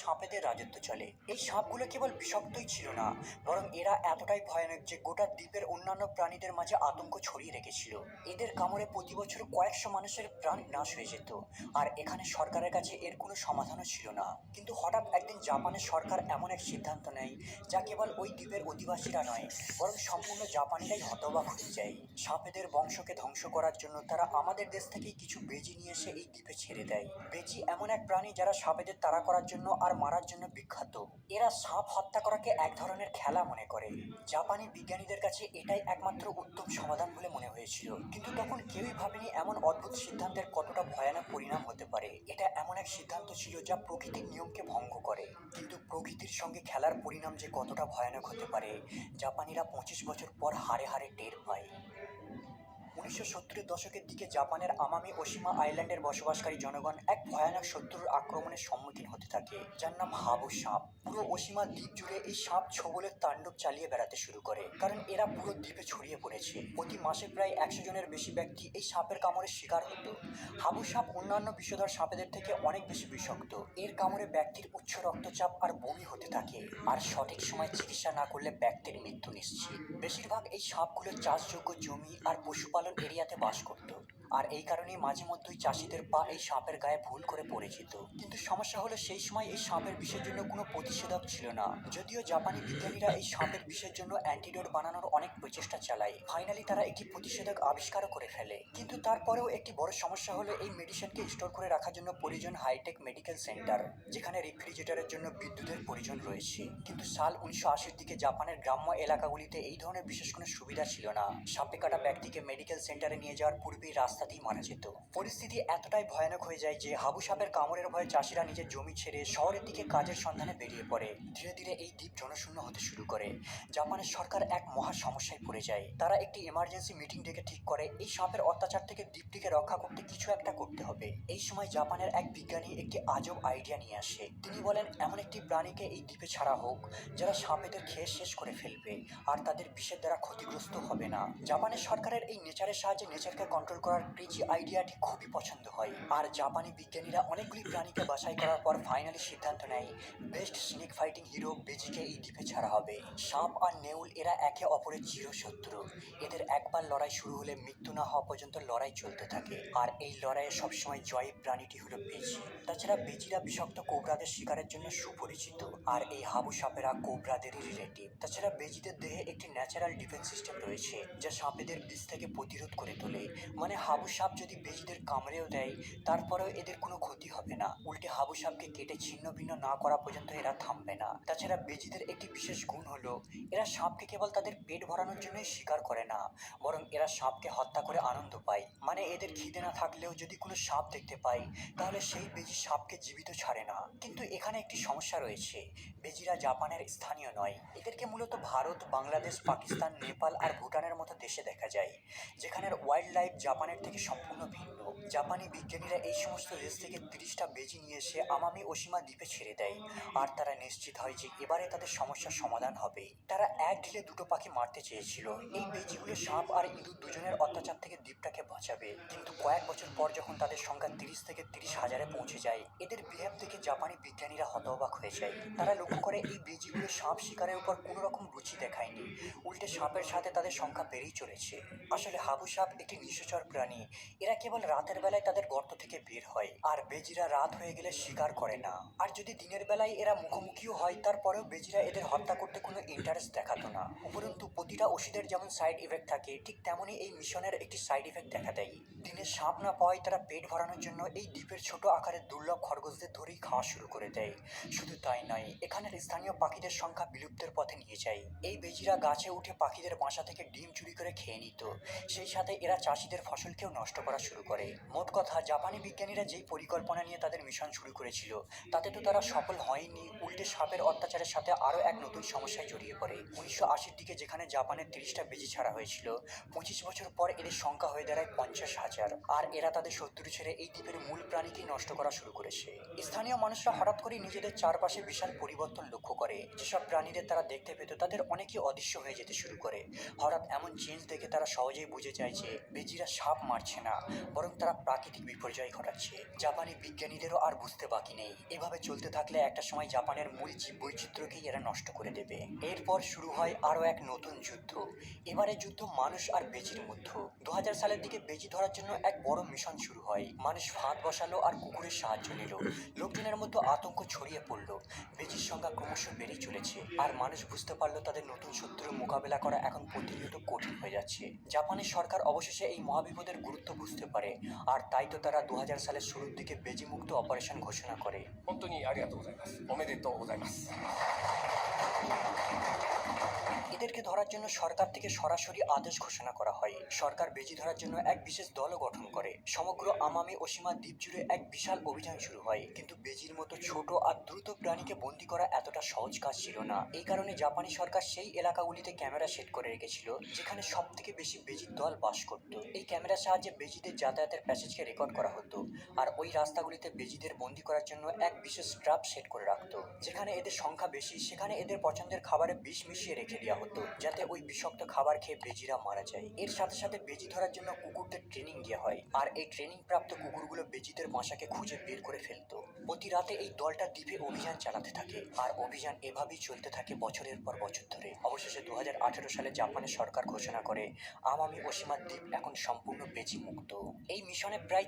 সাপেদের রাজত্ব চলে। এই সাপগুলো কেবল বিষাক্তই ছিল না, বরং এরা এতটাই ভয়ানক যে গোটা দ্বীপের অন্যান্য প্রাণীদের মাঝে আতঙ্ক ছড়িয়ে রেখেছিল। এদের কামড়ে প্রতি বছর কয়েকশো মানুষের প্রাণ নাশ হয়ে যেত, আর এখানে সরকারের কাছে এর কোনো সমাধানও ছিল না। কিন্তু হঠাৎ একদিন জাপানের সরকার এমন এক সিদ্ধান্ত নেয়, যা কেবল ওই দ্বীপের অধিবাসীরা নয়, বরং সম্পূর্ণ জাপানিরাই হতবাক হয়ে যায়। সাপেদের বংশকে ধ্বংস করার জন্য তারা আমাদের দেশ থেকেই কিছু বেজি নিয়ে এসে এই দ্বীপে ছেড়ে দেয়। বেজি এমন এক প্রাণী যারা সাপেদের তাড়া করার জন্য আর মারার জন্য বিখ্যাত। এরা সাপ হত্যা করাকে এক ধরনের খেলা মনে করে। জাপানি বিজ্ঞানীদের কাছে এটাই একমাত্র উত্তম সমাধান বলে মনে হয়েছিল। কিন্তু তখন কেউই ভাবেনি এমন অদ্ভুত সিদ্ধান্তের কতটা ভয়ানক পরিণাম হতে পারে। এটা এমন এক সিদ্ধান্ত ছিল যা প্রকৃতির নিয়মকে ভঙ্গ করে। কিন্তু প্রকৃতির সঙ্গে খেলার পরিণাম যে কতটা ভয়ানক হতে পারে, জাপানিরা পঁচিশ বছর পর হারে হারে টের পায়। উনিশশো সত্তরের দশকের দিকে জাপানের আমামি ওশিমা আইল্যান্ডের বসবাসকারী জনগণ এক ভয়ানক শত্রুর আক্রমণের সম্মুখীন হতে থাকে, যার নাম হাবু সাপ। পুরো ওশিমা দ্বীপ জুড়ে এই সাপ ছোবলের তাণ্ডব চালিয়ে বেড়াতে শুরু করে, কারণ এরা পুরো দ্বীপে ছড়িয়ে পড়েছে। প্রতি মাসে প্রায় একশো জনের বেশি ব্যক্তি এই সাপের কামড়ে শিকার হতো। হাবু সাপ অন্যান্য বিষধর সাপেদের থেকে অনেক বেশি বিষাক্ত। এর কামড়ে ব্যক্তির উচ্চ রক্তচাপ আর বমি হতে থাকে, আর সঠিক সময় চিকিৎসা না করলে ব্যক্তির মৃত্যু নিশ্চিত। বেশিরভাগ এই সাপগুলো চাষযোগ্য জমি আর পশুপালন এরিয়াতে বাস করত। আর এই কারণেই মাঝে মধ্যেই চাষিদের পা এই সাপের গায়ে ভুল করে পড়ে যেত কিন্তু সমস্যা হলো সেই সময় এই সাপের বিষের জন্য কোনো প্রতিষেধক ছিল না। যদিও জাপানি বিজ্ঞানীরা এই সাপের বিষের জন্য অ্যান্টিডোট বানানোর অনেক প্রচেষ্টা চালায়। ফাইনালি তারা একটি প্রতিষেধক আবিষ্কারও করে ফেলে। কিন্তু তারপরেও একটি বড় সমস্যা হলো এই মেডিসিনকে স্টোর করে রাখার জন্য প্রয়োজন হাইটেক মেডিকেল সেন্টার যেখানে রেফ্রিজারেটরের জন্য বিদ্যুতের প্রয়োজন রয়েছে। কিন্তু সাল উনিশশো আশির দিকে জাপানের গ্রাম্য এলাকাগুলিতে এই ধরনের বিশেষ কোনো সুবিধা ছিল না। সাপে কাটা ব্যক্তিকে মেডিকেল সেন্টারে নিয়ে যাওয়ার পূর্বেই রাস্তাতেই মারা যেত। পরিস্থিতি এতটাই ভয়ানক হয়ে যায় যে হাবু সাপের কামড়ের ভয়ে চাষিরা নিজের জমি ছেড়ে শহরের দিকে কাজের সন্ধানে বেরিয়ে পড়ে। ধীরে ধীরে এই দ্বীপ জনশূন্য হতে শুরু করে জাপানের সরকার এক মহা সমস্যায় পড়ে যায়। তারা একটি এমার্জেন্সি মিটিং ডেকে ঠিক করে, এই সাপের অত্যাচার থেকে দ্বীপটিকে রক্ষা করতে কিছু একটা করতে হবে। এই সময় জাপানের এক বিজ্ঞানী একটি আজব আইডিয়া নিয়ে আসে। তিনি বলেন, এমন একটি প্রাণীকে এই দ্বীপে ছাড়া হোক, যারা সাপেদের খেয়ে শেষ করে ফেলবে, আর তাদের বিষের দ্বারা ক্ষতিগ্রস্ত হবে না। জাপানের সরকারের এই নেচারের সাহায্যে নেচারকে কন্ট্রোল করার ক্রেজি আইডিয়াটি খুবই পছন্দ হয়। আর জাপানি বিজ্ঞানীরা অনেকগুলি প্রাণীকে বাছাই করার পর ফাইনালি সিদ্ধান্ত নেয় বেস্ট স্নেক ফাইটিং হিরো বেজিকে এই দ্বীপে ছাড়া হবে। সাপ আর নেউল এরা একে অপরের চিরশত্রু। এদের লড়াই শুরু হলে মৃত্যু না হওয়া পর্যন্ত লড়াই চলতে থাকে। আর এই লড়াইয়ে সবসময় জয়ী প্রাণীটি হলো বেজি। তাছাড়া বেজিরা বিষাক্ত কোবরাদের শিকারের জন্য সুপরিচিত। আর এই হাবু সাপেরা কোবরাদেরই রিলেটিভ তাছাড়া বেজিদের দেহে একটি ন্যাচারাল ডিফেন্স সিস্টেম রয়েছে, যা সাপেদের বিষ থেকে প্রতিরোধ করে তোলে। মানে হাবু সাপ যদি বেজিদের কামড়েও দেয়, তারপরেও এদের কোনো ক্ষতি হবে না। উল্টে হাবু সাপকে কেটে ছিন্ন ভিন্ন না করা পর্যন্ত এরা থামবে না। তাছাড়া বেজিদের একটি বিশেষ গুণ হলো, এরা সাপকে কেবল তাদের পেট ভরানোর জন্যই শিকার করে না, বরং এরা সাপকে হত্যা করে আনন্দ পায়। মানে এদের খিদে না থাকলেও যদি কোনো সাপ দেখতে পায় তাহলে সেই বেজি সাপকে জীবিত ছাড়ে না। কিন্তু এখানে একটি সমস্যা রয়েছে। বেজিরা জাপানের স্থানীয় নয়। এদেরকে মূলত ভারত, বাংলাদেশ, পাকিস্তান, নেপাল আর ভুটানের মতো দেশে দেখা যায়, যেখানের ওয়াইল্ড লাইফ জাপানের থেকে সম্পূর্ণ ভিন্ন। জাপানি বিজ্ঞানীরা এই সমস্ত দেশ থেকে তিরিশটা বেজি নিয়ে এসে আমামি ওসীমা দ্বীপে ছেড়ে দেয়। আর তারা নিশ্চিত হয় যে এবারে তাদের সমস্যার সমাধান হবে। তারা এক ঢিলে দুটো পাখি মারতে চেয়েছিল। এই বেজিগুলো সাপ আর ইঁদুর দুজনের অত্যাচার থেকে দ্বীপটাকে বাঁচাবে। কিন্তু কয়েক বছর পর যখন তাদের সংখ্যা তিরিশ থেকে তিরিশ হাজারে পৌঁছে যায়, এদের বিহেভ থেকে জাপানি বিজ্ঞানীরা হতবাক হয়ে যায়। তারা লক্ষ্য করে এই বেজিগুলো সাপ শিকারের উপর কোনো রকম রুচি দেখায়নি উল্টে সাপের সাথে তাদের সংখ্যা বেড়েই চলেছে। আসলে হাবু সাপ একটি নিশাচর প্রাণী। এরা কেবল রাতের বেলায় তাদের গর্ত থেকে বের হয়, আর বেজিরা রাত হয়ে গেলে শিকার করে না। আর যদি দিনের বেলায় এরা মুখোমুখিও হয়, তারপরেও বেজিরা এদের হত্যা করতে কোনো ইন্টারেস্ট দেখাতো না। উপরন্তু, প্রতিটা ওষুধের যেমন সাইড ইফেক্ট থাকে, ঠিক তেমনই এই মিশনের একটি সাইড ইফেক্ট দেখা দেয়। দিনে সাপ না পাওয়ায় তারা পেট ভরানোর জন্য এই দ্বীপের ছোট আকারের দুর্লভ খরগোশদের ধরেই খাওয়া শুরু করে দেয়। শুধু তাই নয়, এখানের স্থানীয় পাখিদের সংখ্যা বিলুপ্তের পথে নিয়ে যায়। এই বেজিরা গাছে উঠে পাখিদের বাসা থেকে ডিম চুরি করে খেয়ে নিত। সেই সাথে এরা চাষিদের ফসলকেও নষ্ট করা শুরু করে। মোট কথা, জাপানি বিজ্ঞানীরা যেই পরিকল্পনা নিয়ে তাদের মিশন শুরু করেছিল, তাতে তো তারা সফল হয়নি। উল্টে সাপের অত্যাচারের সাথে আরও এক নতুন সমস্যায় জড়িয়ে পড়ে। উনিশশো আশির দিকে যেখানে জাপানের তিরিশটা বেজি ছাড়া হয়েছিল, পঁচিশ বছর পর এদের সংখ্যা হয়ে দাঁড়ায় পঞ্চাশ হাজার। আর এরা তাদের শত্রু ছেড়ে এই দ্বীপের মূল প্রাণীকেই নষ্ট করা শুরু করেছে। স্থানীয় মানুষরা হঠাৎ করে নিজেদের চারপাশে বিশাল পরিবর্তন লক্ষ্য করে। যেসব প্রাণীদের তারা দেখতে পেত, তাদের অনেকেই অদৃশ্য হয়ে যেতে শুরু করে। হঠাৎ এমন চেঞ্জ দেখে তারা সহজেই বুঝে যায় যে বেজিরা সাপ মারছে না, বরং তারা প্রাকৃতিক বিপর্যয় ঘটাচ্ছে। জাপানি বিজ্ঞানীদেরও আর বুঝতে বাকি নেই। এভাবে চলতে থাকলে একটা সময় জাপানের মূল জীব বৈচিত্র্যকেই এরা নষ্ট করে দেবে। এরপর শুরু হয় আরও এক নতুন যুদ্ধ। এবারে যুদ্ধ মানুষ আর বেজির মধ্যে। দু হাজার সালের দিকে বেজি ধরার জন্য এক বড় মিশন শুরু হয়। মানুষ ফাঁদ বসালো আর কুকুরের সাহায্য নিল। লোকজনের মধ্যে আতঙ্ক ছড়িয়ে পড়ল। বেজির সংখ্যা ক্রমশ বেড়েই চলেছে। আর মানুষ বুঝতে পারল তাদের নতুন শত্রুর মোকাবেলা করা এখন প্রতিনিয়ত কঠিন হয়ে যাচ্ছে জাপানের সরকার অবশেষে এই মহাবিপদের গুরুত্ব বুঝতে পারে আর তাই তো তারা দু সালের শুরুর দিকে বেজি মুক্ত অপারেশন ঘোষণা করে 本当にありがとうございますおめでとうございます এদেরকে ধরার জন্য সরকার থেকে সরাসরি আদেশ ঘোষণা করা হয়। সরকার বেজি ধরার জন্য এক বিশেষ দলও গঠন করে। সমগ্র আমামি ওসীমা দ্বীপ জুড়ে এক বিশাল অভিযান শুরু হয়। কিন্তু বেজির মতো ছোট আর দ্রুত প্রাণীকে বন্দি করা এতটা সহজ কাজ ছিল না। এই কারণে জাপানি সরকার সেই এলাকাগুলিতে ক্যামেরা সেট করে রেখেছিল, যেখানে সব থেকে বেশি বেজির দল বাস করত। এই ক্যামেরার সাহায্যে বেজিদের যাতায়াতের প্যাসেজকে রেকর্ড করা হতো আর ওই রাস্তাগুলিতে বেজিদের বন্দি করার জন্য এক বিশেষ ট্রাপ সেট করে রাখতো, যেখানে এদের সংখ্যা বেশি, সেখানে এদের পছন্দের খাবারে বিষ মিশিয়ে রেখে দেওয়া হতো, যাতে ওই বিষাক্ত খাবার খেয়ে বেজিরা মারা যায়। এর সাথে সাথে বেজি ধরার জন্য কুকুরদের ট্রেনিং দেওয়া হয়, আর এই ট্রেনিং প্রাপ্ত কুকুরগুলো বেজিদের বাসাকে খুঁজে বের করে ফেলতো। প্রতি রাতে এই দলটা দ্বীপে অভিযান চালাতে থাকে, আর অভিযান এভাবেই চলতে থাকে বছরের পর বছর ধরে। অবশেষে দু হাজার আঠারো সালে জাপানের সরকার ঘোষণা করে আমামি ওসীমা দ্বীপ, এখন সম্পূর্ণ বেজি মুক্ত এই মিশনে প্রায়